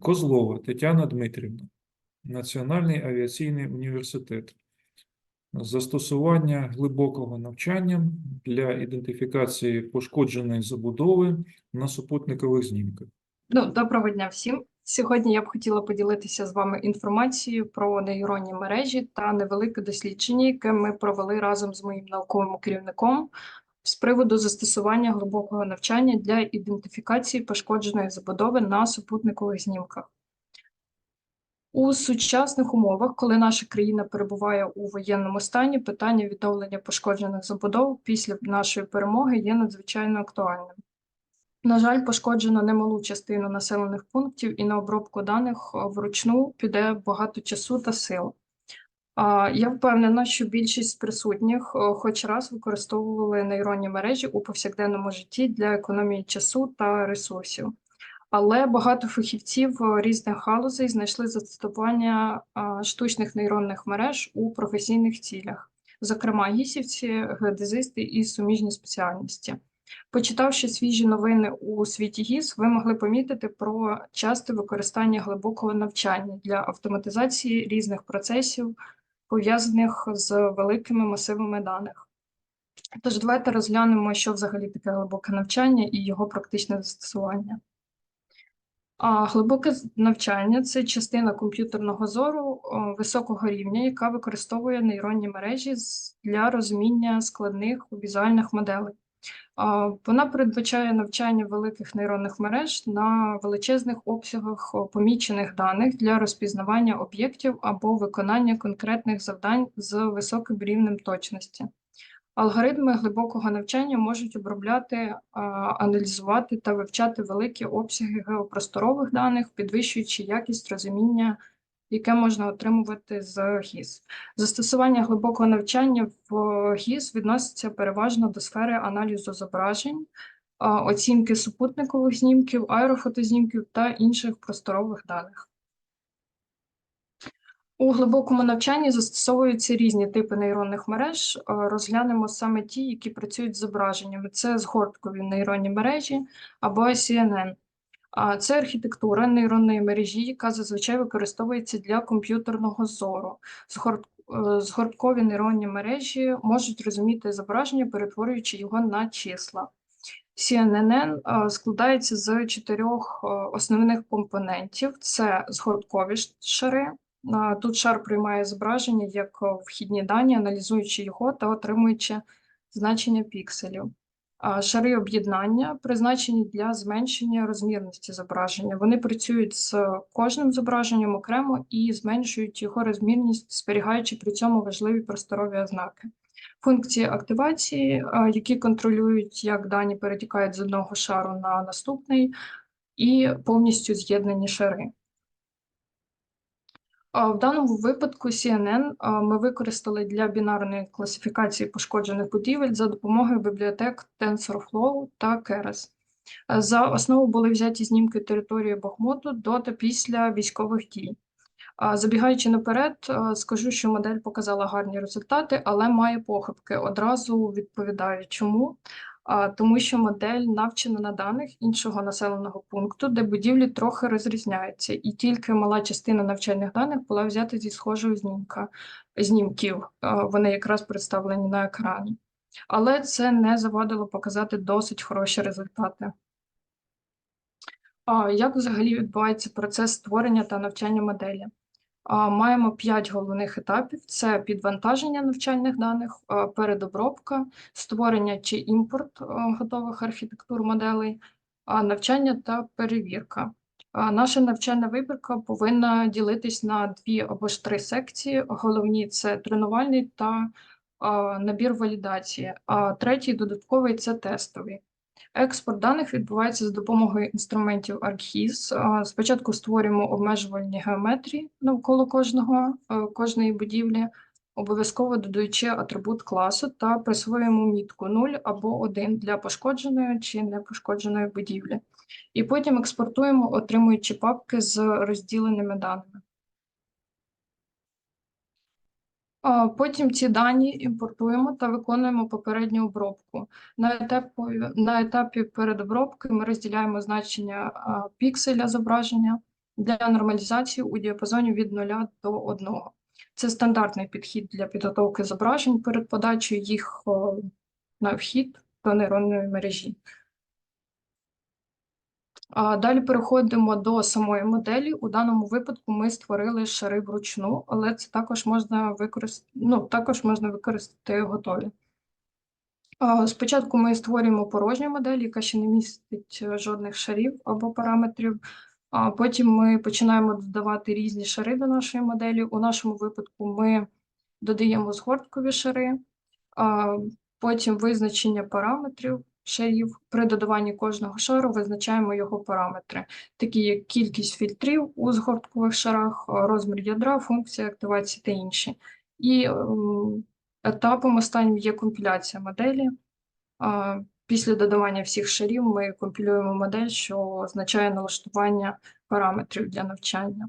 Козлова Тетяна Дмитрівна, Національний авіаційний університет. Застосування глибокого навчання для ідентифікації пошкодженої забудови на супутникових знімках. Ну, доброго дня всім. Сьогодні я б хотіла поділитися з вами інформацією про нейронні мережі та невелике дослідження, яке ми провели разом з моїм науковим керівником з приводу застосування глибокого навчання для ідентифікації пошкодженої забудови на супутникових знімках. У сучасних умовах, коли наша країна перебуває у воєнному стані, питання відновлення пошкоджених забудов після нашої перемоги є надзвичайно актуальним. На жаль, пошкоджено немалу частину населених пунктів, і на обробку даних вручну піде багато часу та сил. Я впевнена, що більшість присутніх е, хоч раз використовували нейронні мережі у повсякденному житті для економії часу та ресурсів. Але багато фахівців е, різних галузей знайшли застосування штучних нейронних мереж у професійних цілях, зокрема гісівці, геодезисти і суміжні спеціальності. Почитавши свіжі новини у світі ГІС, ви могли помітити про часте використання глибокого навчання для автоматизації різних процесів, пов'язаних з великими масивами даних. Тож давайте розглянемо, що взагалі таке глибоке навчання і його практичне застосування. А глибоке навчання це частина комп'ютерного зору високого рівня, яка використовує нейронні мережі для розуміння складних візуальних моделей. Вона передбачає навчання великих нейронних мереж на величезних обсягах помічених даних для розпізнавання об'єктів або виконання конкретних завдань з високим рівнем точності. Алгоритми глибокого навчання можуть обробляти, аналізувати та вивчати великі обсяги геопросторових даних, підвищуючи якість розуміння, яке можна отримувати з ГІС. Застосування глибокого навчання в ГІС відноситься переважно до сфери аналізу зображень, оцінки супутникових знімків, аерофотознімків та інших просторових даних. У глибокому навчанні застосовуються різні типи нейронних мереж. Розглянемо саме ті, які працюють з зображеннями. Це згорткові нейронні мережі або CNN. Це архітектура нейронної мережі, яка зазвичай використовується для комп'ютерного зору. Згорт- е, Згорткові нейронні мережі можуть розуміти зображення, перетворюючи його на числа. CNN е, складається з чотирьох е, основних компонентів: це згорткові шари. Тут шар приймає зображення як вхідні дані, аналізуючи його та отримуючи значення пікселів. Шари об'єднання призначені для зменшення розмірності зображення. Вони працюють з кожним зображенням окремо і зменшують його розмірність, зберігаючи при цьому важливі просторові ознаки. Функції активації, які контролюють, як дані перетікають з одного шару на наступний, і повністю з'єднані шари. В даному випадку CNN ми використали для бінарної класифікації пошкоджених будівель за допомогою бібліотек TensorFlow та Keras. За основу були взяті знімки території Бахмуту до та після військових дій. Забігаючи наперед, скажу, що модель показала гарні результати, але має похибки. Одразу відповідаю, чому. Тому що модель навчена на даних іншого населеного пункту, де будівлі трохи розрізняються, і тільки мала частина навчальних даних була взята зі схожого знімка, знімків. Вони якраз представлені на екрані. Але це не завадило показати досить хороші результати. Як взагалі відбувається процес створення та навчання моделі? Маємо п'ять головних етапів: це підвантаження навчальних даних, передобробка, створення чи імпорт готових архітектур моделей, навчання та перевірка. Наша навчальна вибірка повинна ділитись на дві або ж три секції. Головні це тренувальний та набір валідації, а третій додатковий це тестовий. Експорт даних відбувається за допомогою інструментів ArcGIS. Спочатку створюємо обмежувальні геометрії навколо кожного, е, кожної будівлі, обов'язково додаючи атрибут класу та присвоюємо мітку 0 або 1 для пошкодженої чи непошкодженої будівлі. І потім експортуємо, отримуючи папки з розділеними даними. А Потім ці дані імпортуємо та виконуємо попередню обробку. На етапі, на етапі передобробки ми розділяємо значення пікселя зображення, для нормалізації у діапазоні від 0 до 1. Це стандартний підхід для підготовки зображень перед подачею їх на вхід до нейронної мережі. Далі переходимо до самої моделі. У даному випадку ми створили шари вручну, але це також можна використати, ну, також можна використати готові. Спочатку ми створюємо порожню модель, яка ще не містить е, жодних шарів або параметрів. Потім ми починаємо додавати різні шари до нашої моделі. У нашому випадку ми додаємо згорткові шари, потім визначення параметрів шарів. При додаванні кожного шару визначаємо його параметри, такі як кількість фільтрів у згорткових шарах, розмір ядра, функція активації та інші. І ем, етапом останнім є компіляція моделі. Після додавання всіх шарів ми компілюємо модель, що означає налаштування параметрів для навчання.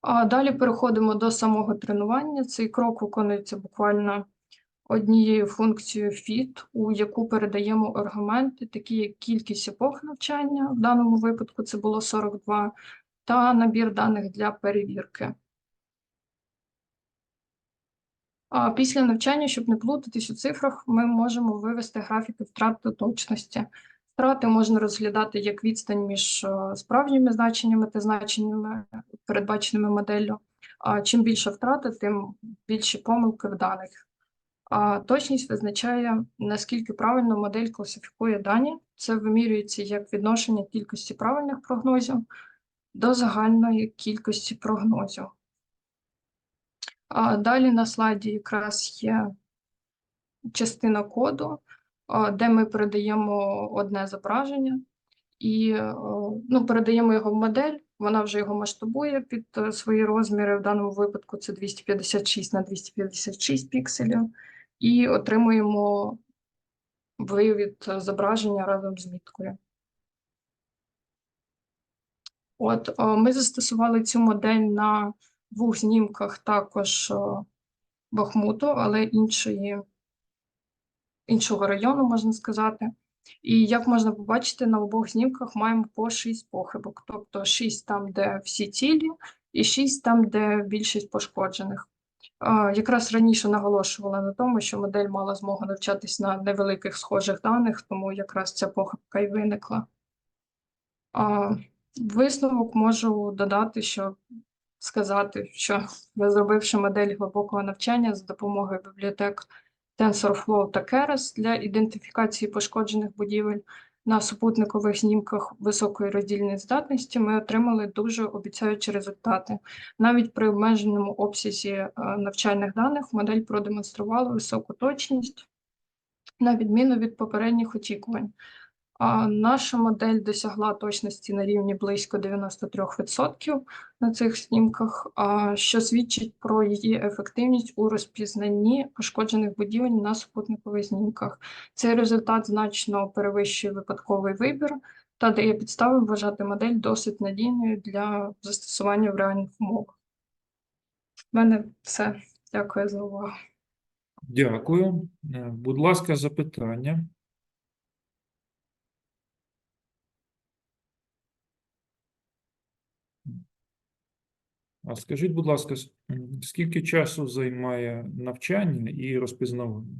А далі переходимо до самого тренування. Цей крок виконується буквально однією функцією fit, у яку передаємо аргументи, такі як кількість епох навчання, в даному випадку це було 42, та набір даних для перевірки. А після навчання, щоб не плутатись у цифрах, ми можемо вивести графіки втрат та точності. Втрати можна розглядати як відстань між е, справжніми значеннями та значеннями, передбаченими моделлю. А чим більша втрата, тим більші помилки в даних. А точність визначає, наскільки правильно модель класифікує дані. Це вимірюється як відношення кількості правильних прогнозів до загальної кількості прогнозів. А далі на слайді якраз є частина коду, де ми передаємо одне зображення і е, ну, передаємо його в модель, вона вже його масштабує під е, свої розміри. В даному випадку це 256 на 256 пікселів, і отримуємо вивід е, зображення разом з міткою. От, ми застосували цю модель на двох знімках також Бахмуту, але іншої, іншого району, можна сказати. І як можна побачити, на обох знімках маємо по 6 похибок, тобто 6 там, де всі цілі, і 6 там, де більшість пошкоджених. Якраз раніше наголошувала на тому, що модель мала змогу навчатись на невеликих схожих даних, тому якраз ця похибка і виникла. Висновок можу додати, що сказати, що ви зробивши модель глибокого навчання за допомогою бібліотек TensorFlow та Keras для ідентифікації пошкоджених будівель на супутникових знімках високої роздільної здатності, ми отримали дуже обіцяючі результати. Навіть при обмеженому обсязі е, навчальних даних модель продемонструвала високу точність, на відміну від попередніх очікувань. Наша модель досягла точності на рівні близько 93% на цих знімках, що свідчить про її ефективність у розпізнанні пошкоджених будівель на супутникових знімках. Цей результат значно перевищує випадковий вибір та дає підстави вважати модель досить надійною для застосування в реальних умовах. У мене все. Дякую за увагу. Дякую. Е, Будь ласка, запитання. А скажіть, будь ласка, скільки часу займає навчання і розпізнавання?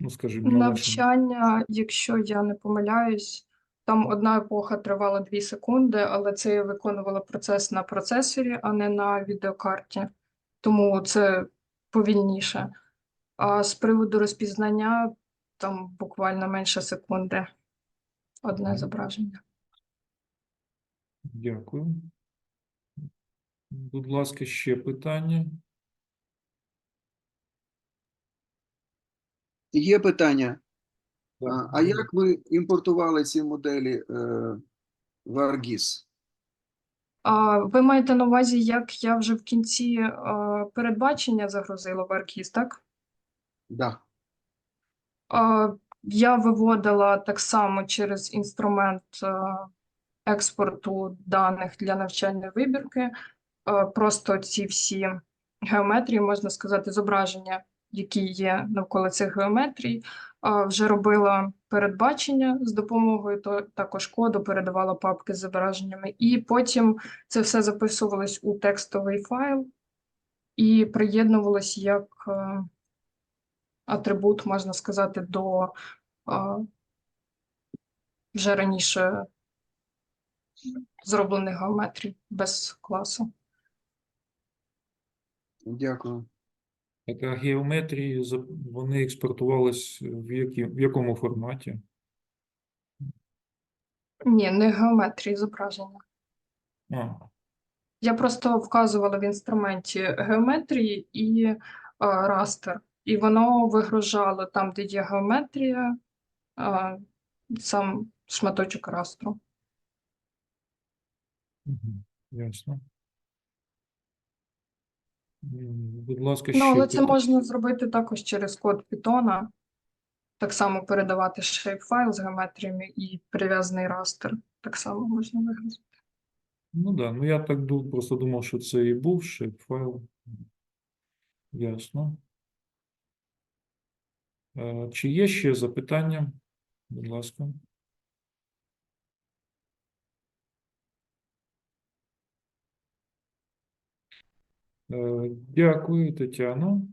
Ну, скажімо, на. Навчання, якщо я не помиляюсь, там одна епоха тривала 2 секунди, але це я виконувала процес на процесорі, а не на відеокарті. Тому це повільніше. А з приводу розпізнання там буквально менше секунди одне зображення. Дякую. Будь ласка, ще питання. Є питання. Так, А, як ви імпортували ці моделі е, в ArcGIS? А ви маєте на увазі, як я вже в кінці е, передбачення загрузила в ArcGIS, так? Да. А, Я виводила так само через інструмент е, експорту даних для навчальної вибірки. Е, Просто ці всі геометрії, можна сказати, зображення, які є навколо цих геометрій, е, вже робила передбачення з допомогою то також коду передавала папки з зображеннями, і потім це все записувалось у текстовий файл і приєднувалось як е, атрибут, можна сказати, до вже раніше зроблених геометрій без класу. Дякую. Так, а геометрії вони експортувались в, які, в якому форматі? Ні, не геометрії зображення. А, Я просто вказувала в інструменті геометрії і е, растер, і воно вигружало там, де є геометрія, е, сам шматочок растру. Мгм, ясно. М, Будь ласка, Ну, ще але це можна зробити також через код Python, так само передавати shape-файл з геометріями і прив'язаний растер. Так само можна вигрузити. Ну да, ну я так ду- просто думав, що це і був shape-файл. Ясно. Е, Чи є ще запитання? Будь ласка. Дякую, Тетяно.